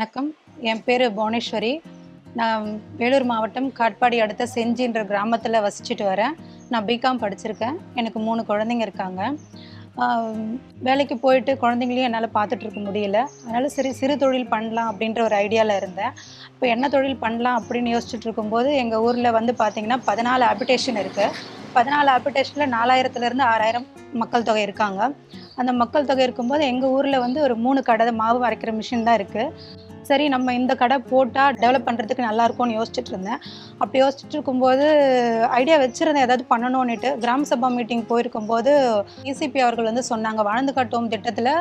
வணக்கம். என் பேர் புவனேஸ்வரி. நான் வேலூர் மாவட்டம் காட்பாடி அடுத்த செஞ்சின்ற கிராமத்தில் வசிச்சுட்டு வரேன். நான் பிகாம் படிச்சிருக்கேன். எனக்கு மூணு குழந்தைங்க இருக்காங்க. வேலைக்கு போயிட்டு குழந்தைங்களையும் என்னால் பார்த்துட்ருக்க முடியல. அதனால் சரி சிறு தொழில் பண்ணலாம் அப்படின்ற ஒரு ஐடியாவில் இருந்தேன். இப்போ என்ன தொழில் பண்ணலாம் அப்படின்னு யோசிச்சுட்டு இருக்கும்போது எங்கள் ஊரில் வந்து பார்த்திங்கன்னா பதினாலு ஆபிடேஷன் இருக்குது பதினாலு ஆபிடேஷனில் நாலாயிரத்துலேருந்து ஆறாயிரம் மக்கள் தொகை இருக்காங்க. அந்த மக்கள் தொகை இருக்கும்போது எங்கள் ஊரில் வந்து ஒரு மூணு கடை மாவு அரைக்கிற மிஷின் தான் இருக்குது சரி நம்ம இந்த கடை போட்டால் டெவலப் பண்ணுறதுக்கு நல்லா இருக்கும்னு யோசிச்சுட்டு இருந்தேன். அப்படி யோசிச்சுட்டு இருக்கும்போது ஐடியா வச்சுருந்தேன் ஏதாவது பண்ணணும்னுட்டு. கிராம சபா மீட்டிங் போயிருக்கும்போது இசிபி அவர்கள் வந்து சொன்னாங்க வாழ்ந்து காட்டும் திட்டத்தில்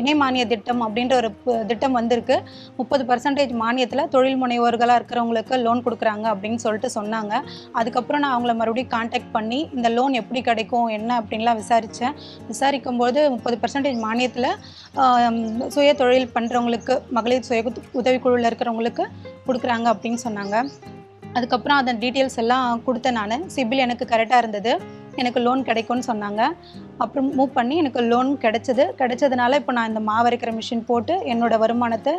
இணை மானிய திட்டம் அப்படின்ற ஒரு திட்டம் வந்திருக்கு. முப்பது பர்சன்டேஜ் மானியத்தில் தொழில் முனைவோர்களாக இருக்கிறவங்களுக்கு லோன் கொடுக்குறாங்க அப்படின்னு சொல்லிட்டு சொன்னாங்க. அதுக்கப்புறம் நான் அவங்கள மறுபடியும் காண்டாக்ட் பண்ணி இந்த லோன் எப்படி கிடைக்கும் என்ன அப்படின்லாம் விசாரித்தேன் விசாரிக்கும் போது முப்பது பர்சன்டேஜ் மானியத்தில் சுய தொழில் பண்ணுறவங்களுக்கு மகளிர் சுய உதவிக்குழுவில் இருக்கிறவங்களுக்கு கொடுக்குறாங்க அப்படின்னு சொன்னாங்க. அதுக்கப்புறம் அதன் டீட்டெயில்ஸ் எல்லாம் கொடுத்தேன் நான். சிபில் எனக்கு கரெக்டாக இருந்தது. எனக்கு லோன் கிடைக்கும்னு சொன்னாங்க. அப்புறம் மூவ் பண்ணி எனக்கு லோன் கிடைச்சது. கிடைச்சதுனால இப்போ நான் இந்த மாவரைக்கிற மிஷின் போட்டு என்னோடய வருமானத்தை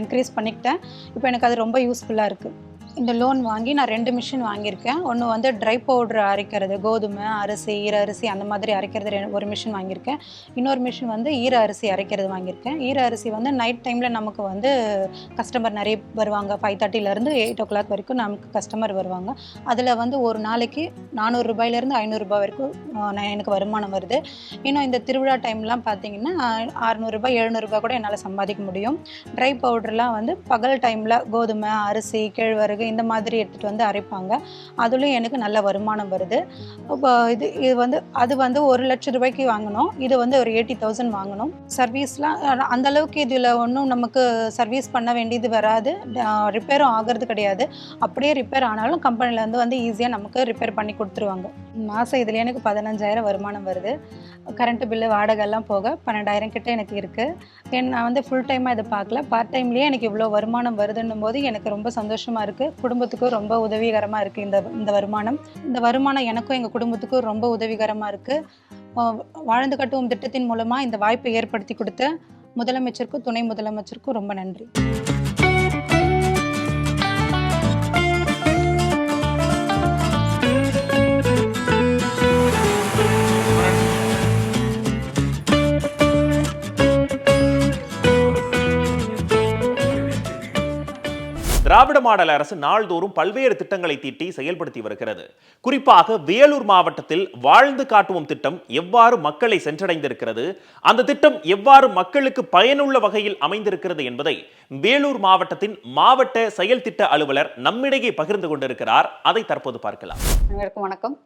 இன்க்ரீஸ் பண்ணிக்கிட்டேன். இப்போ எனக்கு அது ரொம்ப யூஸ்ஃபுல்லாக இருக்குது இந்த லோன் வாங்கி நான் ரெண்டு மிஷின் வாங்கியிருக்கேன். ஒன்று வந்து ட்ரை பவுடர் அரைக்கிறது கோதுமை அரிசி ஈர அரிசி அந்த மாதிரி அரைக்கிறது ரெ- ஒரு மிஷின் வாங்கியிருக்கேன். இன்னொரு மிஷின் வந்து ஈர அரிசி அரைக்கிறது வாங்கியிருக்கேன். ஈர அரிசி வந்து நைட் டைமில் நமக்கு வந்து கஸ்டமர் நிறைய வருவாங்க. ஃபைவ் தேர்ட்டிலேருந்து எயிட் ஓ கிளாக் வரைக்கும் நமக்கு கஸ்டமர் வருவாங்க. அதில் வந்து ஒரு நாளைக்கு நானூறுரூபாயிலேருந்து ஐநூறுரூபா வரைக்கும் நான் எனக்கு வருமானம் வருது. இன்னும் இந்த திருவிழா டைம்லாம் பார்த்தீங்கன்னா அறநூறுபா எழுநூறுபா கூட என்னால் சம்பாதிக்க முடியும். ட்ரை பவுடர்லாம் வந்து பகல் டைமில் கோதுமை அரிசி கேழ்வரகு இந்த மாதிரி எடுத்துகிட்டு வந்து அரைப்பாங்க. அதுலேயும் எனக்கு நல்ல வருமானம் வருது. இப்போ இது இது வந்து அது வந்து ஒரு லட்சம் ரூபாய்க்கு வாங்கினோம் இது வந்து ஒரு எயிட்டி தௌசண்ட் வாங்கினோம் சர்வீஸ்லாம் அஹ், அந்த அளவுக்கு இதில் ஒன்றும் நமக்கு சர்வீஸ் பண்ண வேண்டியது வராது. ரிப்பேரும் ஆகிறது கிடையாது. அப்படியே ரிப்பேர் ஆனாலும் கம்பெனிலேருந்து வந்து ஈஸியாக நமக்கு ரிப்பேர் பண்ணி கொடுத்துருவாங்க. மாதம் இதில் எனக்கு பதினஞ்சாயிரம் வருமானம் வருது. கரண்ட்டு பில்லு வாடகைலாம் போக பன்னெண்டாயிரம் கிட்டே எனக்கு இருக்குது நான் வந்து ஃபுல் டைமாக இதை பார்க்கல. பார்ட் டைம்லேயே எனக்கு இவ்வளோ வருமானம் வருதுன்னும் போது எனக்கு ரொம்ப சந்தோஷமாக இருக்குது குடும்பத்துக்கும் ரொம்ப உதவிகரமாக இருக்குது இந்த இந்த வருமானம். இந்த வருமானம் எனக்கும் எங்கள் குடும்பத்துக்கும் ரொம்ப உதவிகரமாக இருக்குது வாழ்ந்து கட்டுவோம் திட்டத்தின் மூலமாக இந்த வாய்ப்பை ஏற்படுத்தி கொடுத்த முதலமைச்சருக்கும் துணை முதலமைச்சருக்கும் ரொம்ப நன்றி. திராவிட மாடல் அரசு நாள்தோறும் பல்வேறு திட்டங்களை தீட்டி செயல்படுத்தி வருகிறது. குறிப்பாக வேலூர் மாவட்டத்தில் வாழ்ந்து காட்டுவோம் திட்டம் எவ்வாறு மக்களை சென்றடைந்திருக்கிறது அந்த திட்டம் எவ்வாறு மக்களுக்கு பயனுள்ள வகையில் அமைந்திருக்கிறது என்பதை வேலூர் மாவட்டத்தின் மாவட்ட செயல் திட்ட அலுவலர் நம்மிடையே பகிர்ந்து கொண்டிருக்கிறார். அதை தற்போது பார்க்கலாம். வணக்கம்.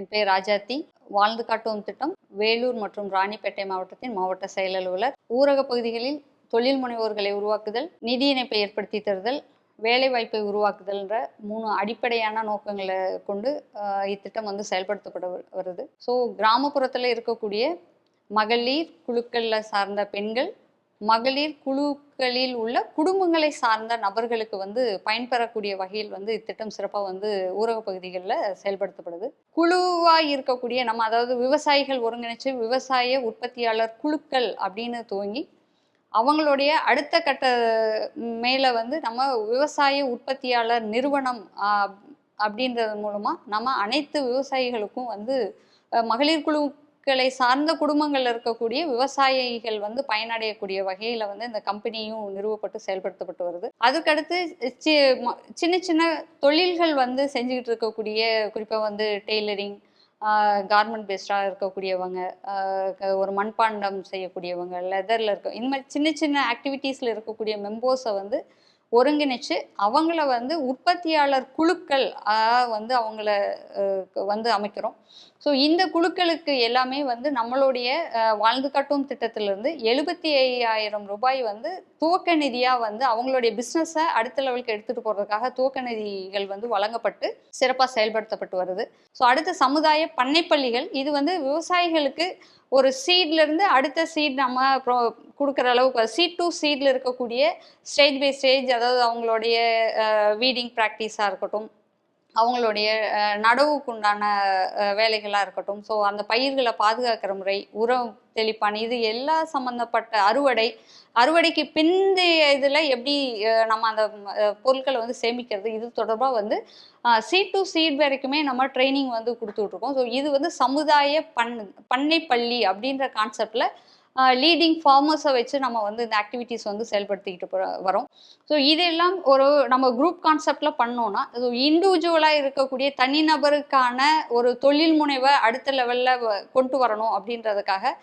என் பேர் ராஜாத்தி. வாழ்ந்து காட்டுவோம் திட்டம் வேலூர் மற்றும் ராணிப்பேட்டை மாவட்டத்தின் மாவட்ட செயல் அலுவலர். ஊரக பகுதிகளில் தொழில் முனைவோர்களை உருவாக்குதல் நிதி இணைப்பை ஏற்படுத்தி தருதல் வேலைவாய்ப்பை உருவாக்குதல்ன்ற மூணு அடிப்படையான நோக்கங்களை கொண்டு இத்திட்டம் வந்து செயல்படுத்தப்பட வரு- வருது. ஸோ கிராமப்புறத்தில் இருக்கக்கூடிய மகளிர் குழுக்களில் சார்ந்த பெண்கள் மகளிர் குழுக்களில் உள்ள குடும்பங்களை சார்ந்த நபர்களுக்கு வந்து பயன்பெறக்கூடிய வகையில் வந்து இத்திட்டம் சிறப்பாக வந்து ஊரக பகுதிகளில் செயல்படுத்தப்படுது. குழுவாக இருக்கக்கூடிய நம்ம அதாவது விவசாயிகள் ஒருங்கிணைச்சு விவசாய உற்பத்தியாளர் குழுக்கள் அப்படின்னு துவங்கி அவங்களுடைய அடுத்த கட்ட மேலே வந்து நம்ம விவசாய உற்பத்தியாளர் நிறுவனம் அப்படின்றது மூலமாக நம்ம அனைத்து விவசாயிகளுக்கும் வந்து மகளிர் குழுக்களை சார்ந்த குடும்பங்களில் இருக்கக்கூடிய விவசாயிகள் வந்து பயனடையக்கூடிய வகையில் வந்து இந்த கம்பெனியும் நிறுவப்பட்டு செயல்படுத்தப்பட்டு வருது. அதுக்கடுத்து சி சின்ன சின்ன தொழில்கள் வந்து செஞ்சுக்கிட்டு இருக்கக்கூடிய குறிப்பாக வந்து டெய்லரிங் கார்மெண்ட் பேஸ்டாக இருக்கக்கூடியவங்க ஒரு மண்பாண்டம் செய்யக்கூடியவங்க லெதரில் இருக்க இந்த மாதிரி சின்ன சின்ன ஆக்டிவிட்டீஸில் இருக்கக்கூடிய மெம்பர்ஸை வந்து ஒருங்கிணைச்சு அவங்கள வந்து உற்பத்தியாளர் குழுக்கள் வந்து அவங்கள வந்து அமைக்கிறோம். ஸோ இந்த குழுக்களுக்கு எல்லாமே வந்து நம்மளுடைய வாழ்ந்து காட்டும் திட்டத்திலிருந்து எழுபத்தி ஐயாயிரம் ரூபாய் வந்து துவக்க நிதியாக வந்து அவங்களுடைய பிஸ்னஸை அடுத்த லெவலுக்கு எடுத்துகிட்டு போகிறதுக்காக துவக்க நிதிகள் வந்து வழங்கப்பட்டு சிறப்பாக செயல்படுத்தப்பட்டு வருது. ஸோ அடுத்த சமுதாய பண்ணைப்பள்ளிகள் இது வந்து விவசாயிகளுக்கு ஒரு சீட்லேருந்து அடுத்த சீட் நம்ம அப்புறம் கொடுக்குற அளவுக்கு சீட் டு சீட்ல இருக்கக்கூடிய ஸ்டேஜ் பை ஸ்டேஜ் அதாவது அவங்களுடைய வீடிங் ப்ராக்டிஸாக இருக்கட்டும் அவங்களுடைய நடவுக்குண்டான வேலைகளாக இருக்கட்டும். ஸோ அந்த பயிர்களை பாதுகாக்கிற முறை உரம் தெளிப்பான் இது எல்லா சம்மந்தப்பட்ட அறுவடை அறுவடைக்கு பிந்தைய இதில் எப்படி நம்ம அந்த பொருட்களை வந்து சேமிக்கிறது இது தொடர்பாக வந்து சீட் டு சீட் வரைக்குமே நம்ம ட்ரைனிங் வந்து கொடுத்துட்ருக்கோம் ஸோ இது வந்து சமுதாய பண் பண்ணை பள்ளி அப்படின்ற கான்செப்டில் லீடிங் ஃபார்மர்ஸை வச்சு நம்ம வந்து இந்த ஆக்டிவிட்டீஸ் வந்து செயல்படுத்திக்கிட்டு வரோம். ஸோ இதெல்லாம் ஒரு நம்ம குரூப் கான்செப்டில் பண்ணோன்னா ஸோ இண்டிவிஜுவலாக இருக்கக்கூடிய தனிநபருக்கான ஒரு தொழில் முனைவை அடுத்த லெவலில் கொண்டு வரணும் அப்படின்றதுக்காக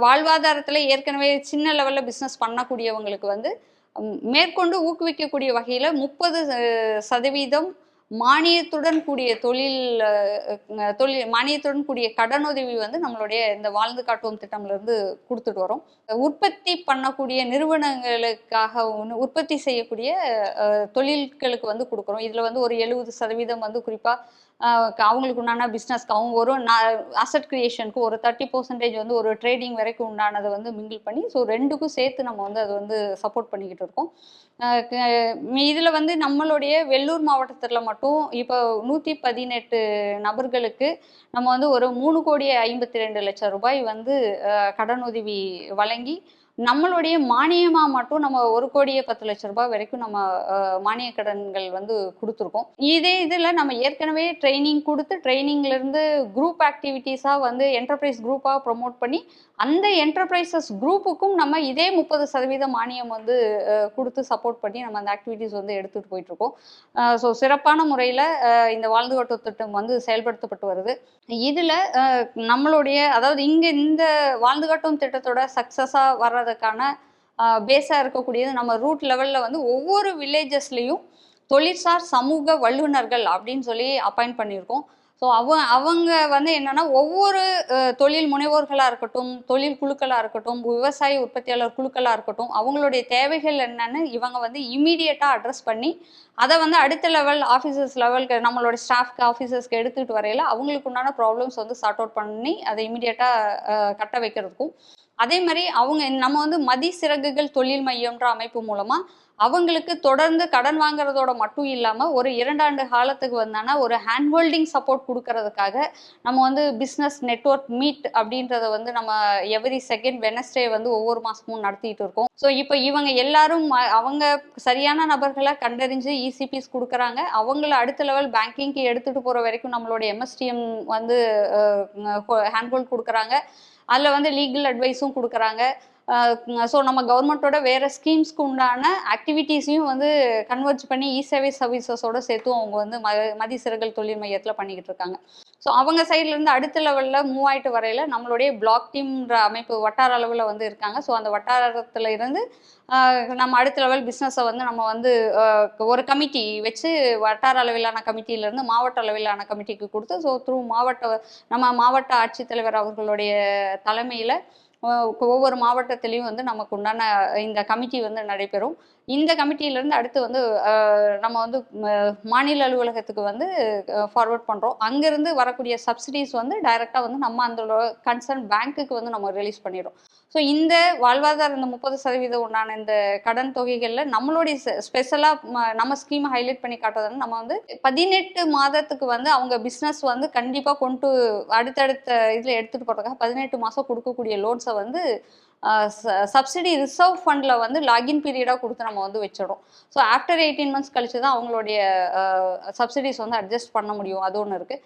வாழ்வாதாரத்தில் ஏற்கனவே சின்ன லெவலில் பிஸ்னஸ் பண்ணக்கூடியவங்களுக்கு வந்து மேற்கொண்டு ஊக்குவிக்கக்கூடிய வகையில் முப்பது சதவீதம் மானியத்துடன் கூடிய தொழில் தொழில் மானியத்துடன் கூடிய கடனுதவி வந்து நம்மளுடைய இந்த வாழ்ந்து காட்டுவோம் திட்டம்ல இருந்து கொடுத்துட்டு வரோம். உற்பத்தி பண்ணக்கூடிய நிறுவனங்களுக்காக ஒன்று உற்பத்தி செய்யக்கூடிய தொழில்களுக்கு வந்து கொடுக்குறோம். இதில் வந்து ஒரு எழுபது சதவீதம் வந்து குறிப்பாக அவங்களுக்கு உண்டான பிஸ்னஸ்க்கு அவங்க ஒரு அசட் கிரியேஷனுக்கு ஒரு தேர்ட்டி பர்சன்டேஜ் வந்து ஒரு ட்ரேடிங் வரைக்கும் உண்டானதை வந்து மிங்கிள் பண்ணி ஸோ ரெண்டுக்கும் சேர்த்து நம்ம வந்து அது வந்து சப்போர்ட் பண்ணிக்கிட்டு இருக்கோம். இதில் வந்து நம்மளுடைய வெள்ளூர் மாவட்டத்தில் மட்டும் இப்போ நூற்றி பதினெட்டு நபர்களுக்கு நம்ம வந்து ஒரு மூணு கோடி ஐம்பத்தி ரெண்டு லட்சம் ரூபாய் வந்து கடனுதவி வழங்கி நம்மளுடைய மானியமாக மட்டும் நம்ம ஒரு கோடியே பத்து லட்ச ரூபாய் வரைக்கும் நம்ம மானிய கடன்கள் வந்து கொடுத்துருக்கோம். இதே இதில் நம்ம ஏற்கனவே ட்ரைனிங் கொடுத்து ட்ரைனிங்லேருந்து குரூப் ஆக்டிவிட்டீஸாக வந்து என்டர்பிரைஸ் குரூப்பாக ப்ரொமோட் பண்ணி அந்த என்டர்பிரைசஸ் குரூப்புக்கும் நம்ம இதே முப்பது சதவீத மானியம் வந்து கொடுத்து சப்போர்ட் பண்ணி நம்ம அந்த ஆக்டிவிட்டீஸ் வந்து எடுத்துகிட்டு போயிட்டுருக்கோம். ஸோ சிறப்பான முறையில் இந்த வாழ்ந்து வட்ட திட்டம் வந்து செயல்படுத்தப்பட்டு வருது. இதில் நம்மளுடைய அதாவது இங்கே இந்த வாழ்ந்து காட்டும் திட்டத்தோட சக்ஸஸாக வர்றதுக்கான பேஸாக இருக்கக்கூடியது நம்ம ரூட் லெவலில் வந்து ஒவ்வொரு வில்லேஜஸ்லேயும் தொழிற்சார் சமூக வல்லுநர்கள் அப்படின்னு சொல்லி அப்பாயிண்ட் பண்ணியிருக்கோம். ஸோ அவ அவங்க வந்து என்னென்னா ஒவ்வொரு தொழில் முனைவோர்களாக இருக்கட்டும் தொழில் குழுக்களாக இருக்கட்டும் விவசாய உற்பத்தியாளர் குழுக்களாக இருக்கட்டும் அவங்களுடைய தேவைகள் என்னென்னு இவங்க வந்து இமீடியட்டாக அட்ரஸ் பண்ணி அதை வந்து அடுத்த லெவல் ஆஃபீஸர்ஸ் லெவலுக்கு நம்மளோட ஸ்டாஃப்க்கு ஆஃபீஸர்ஸ்க்கு எடுத்துகிட்டு வரையில அவங்களுக்கு உண்டான ப்ராப்ளம்ஸ் வந்து சார்ட் அவுட் பண்ணி அதை இமீடியட்டாக கட்ட வைக்கிறதுக்கும். அதே மாதிரி அவங்க நம்ம வந்து மதி சிறகுகள் தொழில் மையம்ன்ற அமைப்பு மூலமாக அவங்களுக்கு தொடர்ந்து கடன் வாங்குறதோட மட்டும் இல்லாமல் ஒரு இரண்டாண்டு காலத்துக்கு வந்தானா ஒரு ஹேண்ட் ஹோல்டிங் சப்போர்ட் கொடுக்கறதுக்காக நம்ம வந்து பிஸ்னஸ் நெட்வொர்க் மீட் அப்படின்றத வந்து நம்ம எவ்ரி செகண்ட் வெனஸ்டே வந்து ஒவ்வொரு மாதமும் நடத்திட்டு இருக்கோம். ஸோ இப்போ இவங்க எல்லாரும் ம- அவங்க சரியான நபர்களை கண்டறிஞ்சு இசிபிஸ் கொடுக்குறாங்க. அவங்கள அடுத்த லெவல் பேங்கிங்க்கு எடுத்துகிட்டு போகிற வரைக்கும் நம்மளோட எம்எஸ்டிஎம் வந்து ஹேண்ட்ஹோல்ட் கொடுக்குறாங்க. அதில் வந்து லீகல் அட்வைஸும் கொடுக்குறாங்க. ஸோ நம்ம கவர்மெண்ட்டோட வேறு ஸ்கீம்ஸ்க்கு உண்டான ஆக்டிவிட்டீஸையும் வந்து கன்வெர்ட் பண்ணி இ சேவை சர்வீசஸோட சேர்த்தும் அவங்க வந்து ம மதி சிறகல் தொழில் மையத்தில் பண்ணிக்கிட்டு இருக்காங்க. ஸோ அவங்க சைட்லேருந்து அடுத்த லெவலில் மூவ் ஆகிட்டு வரையில் நம்மளுடைய பிளாக் டீம்ன்ற அமைப்பு வட்டார அளவில் வந்து இருக்காங்க. ஸோ அந்த வட்டாரத்தில் இருந்து நம்ம அடுத்த லெவல் பிஸ்னஸை வந்து நம்ம வந்து ஒரு கமிட்டி வச்சு வட்டார அளவிலான கமிட்டியிலேருந்து மாவட்ட அளவிலான கமிட்டிக்கு கொடுத்து ஸோ த்ரூ மாவட்ட நம்ம மாவட்ட ஆட்சித்தலைவர் அவர்களுடைய தலைமையில் ஒவ்வொரு மாவட்டத்திலையும் வந்து நமக்கு உண்டான இந்த கமிட்டி வந்து நடைபெறும். இந்த கமிட்டியிலேருந்து அடுத்து வந்து நம்ம வந்து மாநில அலுவலகத்துக்கு வந்து ஃபார்வர்ட் பண்ணுறோம் அங்கேருந்து வரக்கூடிய சப்சிடிஸ் வந்து டைரெக்டாக வந்து நம்ம அந்த கன்சர்ன் பேங்க்குக்கு வந்து நம்ம ரிலீஸ் பண்ணிடுறோம். ஸோ இந்த வாழ்வாதார இந்த முப்பது சதவீதம் உண்டான இந்த கடன் தொகைகளில் நம்மளுடைய ஸ்பெஷலாக நம்ம ஸ்கீமை ஹைலைட் பண்ணி காட்டுறதுன்னு நம்ம வந்து பதினெட்டு மாதத்துக்கு வந்து அவங்க பிஸ்னஸ் வந்து கண்டிப்பாக கொண்டு அடுத்தடுத்த இதில் எடுத்துகிட்டு போகிறதுக்காக பதினெட்டு மாதம் கொடுக்கக்கூடிய லோன்ஸை வந்து சப்சிடி ரிசர்வ் ஃபண்டில் வந்து லாகின் பீரியடாக கொடுத்து நம்ம வந்து வச்சிடும் ஸோ ஆஃப்டர் எயிட்டீன் மந்த்ஸ் கழிச்சு தான் அவங்களுடைய சப்சிடிஸ் வந்து அட்ஜஸ்ட் பண்ண முடியும். அது ஒன்று இருக்குது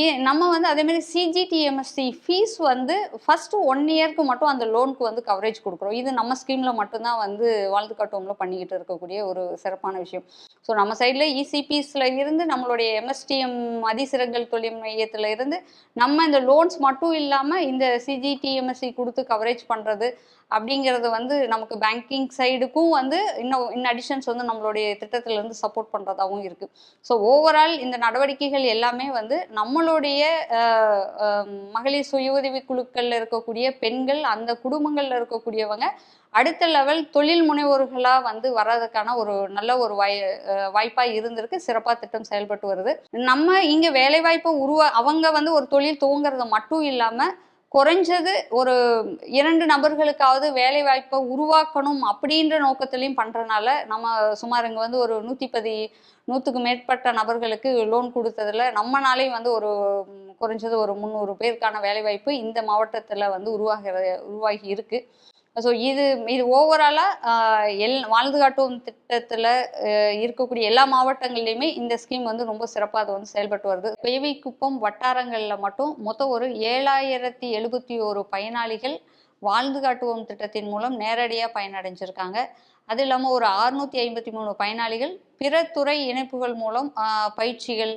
ஏ நம்ம வந்து அதேமாரி சிஜிடிஎம்எஸ்சி ஃபீஸ் வந்து ஃபஸ்ட்டு ஒன் இயர்க்கு மட்டும் அந்த லோனுக்கு வந்து கவரேஜ் கொடுக்குறோம். இது நம்ம ஸ்கீமில் மட்டும்தான் வந்து வாழ்ந்து காட்டுவோம்ல பண்ணிக்கிட்டு இருக்கக்கூடிய ஒரு சிறப்பான விஷயம். ஸோ நம்ம சைடில் இசிபிஸில் இருந்து நம்மளுடைய எம்எஸ்டிஎம் அதிசிறங்கள் தொழில் மையத்தில் இருந்து நம்ம இந்த லோன்ஸ் மட்டும் இல்லாமல் இந்த சிஜிடிஎம்எஸ்சி கொடுத்து கவரேஜ் பண்ணுறது அப்படிங்கிறது வந்து நமக்கு பேங்கிங் சைடுக்கும் வந்து இன்னும் இன் அடிஷன்ஸ் வந்து நம்மளுடைய திட்டத்திலேருந்து சப்போர்ட் பண்ணுறதாகவும் இருக்குது ஸோ ஓவரால் இந்த நடவடிக்கைகள் எல்லாமே வந்து நம்மளுடைய மகளிர் சுய உதவி குழுக்களில் இருக்கக்கூடிய பெண்கள் அந்த குடும்பங்களில் இருக்கக்கூடியவங்க அடுத்த லெவல் தொழில் முனைவோர்களாக வந்து வர்றதுக்கான ஒரு நல்ல ஒரு வாய் வாய்ப்பாக இருந்திருக்கு. சிறப்பாக திட்டம் செயல்பட்டு வருது. நம்ம இங்கே வேலைவாய்ப்பை உருவா அவங்க வந்து ஒரு தொழில் துவங்கிறது மட்டும் இல்லாமல் குறைஞ்சது ஒரு இரண்டு நபர்களுக்காவது வேலை வாய்ப்பை உருவாக்கணும் அப்படின்ற நோக்கத்திலையும் பண்றதுனால நம்ம சுமார் இங்க வந்து ஒரு நூத்தி பதி நூற்றுக்கு மேற்பட்ட நபர்களுக்கு லோன் கொடுத்ததுல நம்மனாலேயும் வந்து ஒரு குறைஞ்சது ஒரு முந்நூறு பேருக்கான வேலைவாய்ப்பு இந்த மாவட்டத்தில் வந்து உருவாகிற உருவாகி இருக்கு. ஸோ இது இது ஓவராலாக எல் வாழ்ந்து காட்டும் திட்டத்தில் இருக்கக்கூடிய எல்லா மாவட்டங்கள்லையுமே இந்த ஸ்கீம் வந்து ரொம்ப சிறப்பாக அது வந்து செயல்பட்டு வருது. பேவைக்குப்பம் வட்டாரங்களில் மட்டும் மொத்தம் ஒரு ஏழாயிரத்தி எழுபத்தி ஒரு பயனாளிகள் வாழ்ந்து காட்டுவோம் திட்டத்தின் மூலம் நேரடியாக பயனடைஞ்சிருக்காங்க. அது இல்லாமல் ஒரு அறுநூத்தி ஐம்பத்தி மூணு பயனாளிகள் பிற துறை இணைப்புகள் மூலம் பயிற்சிகள்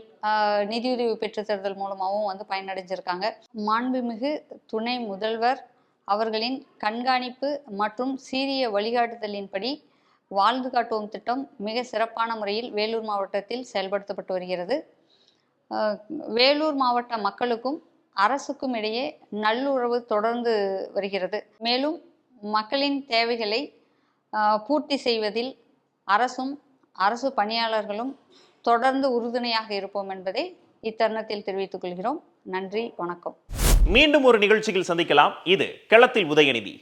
நிதியுதவி பெற்றுத்தருதல் மூலமாகவும் வந்து பயனடைஞ்சிருக்காங்க. மாண்புமிகு துணை முதல்வர் அவர்களின் கண்காணிப்பு மற்றும் சீரிய வழிகாட்டுதலின்படி வாழ்ந்து காட்டுவோம் திட்டம் மிக சிறப்பான முறையில் வேலூர் மாவட்டத்தில் செயல்படுத்தப்பட்டு வருகிறது. வேலூர் மாவட்ட மக்களுக்கும் அரசுக்கும் இடையே நல்லுறவு தொடர்ந்து வருகிறது. மேலும் மக்களின் தேவைகளை பூர்த்தி செய்வதில் அரசும் அரசு பணியாளர்களும் தொடர்ந்து உறுதுணையாக இருப்போம் என்பதை இத்தருணத்தில் தெரிவித்துக் கொள்கிறோம். நன்றி வணக்கம். மீண்டும் ஒரு நிகழ்ச்சியில் சந்திக்கலாம். இது களத்தில் உதயநிதி.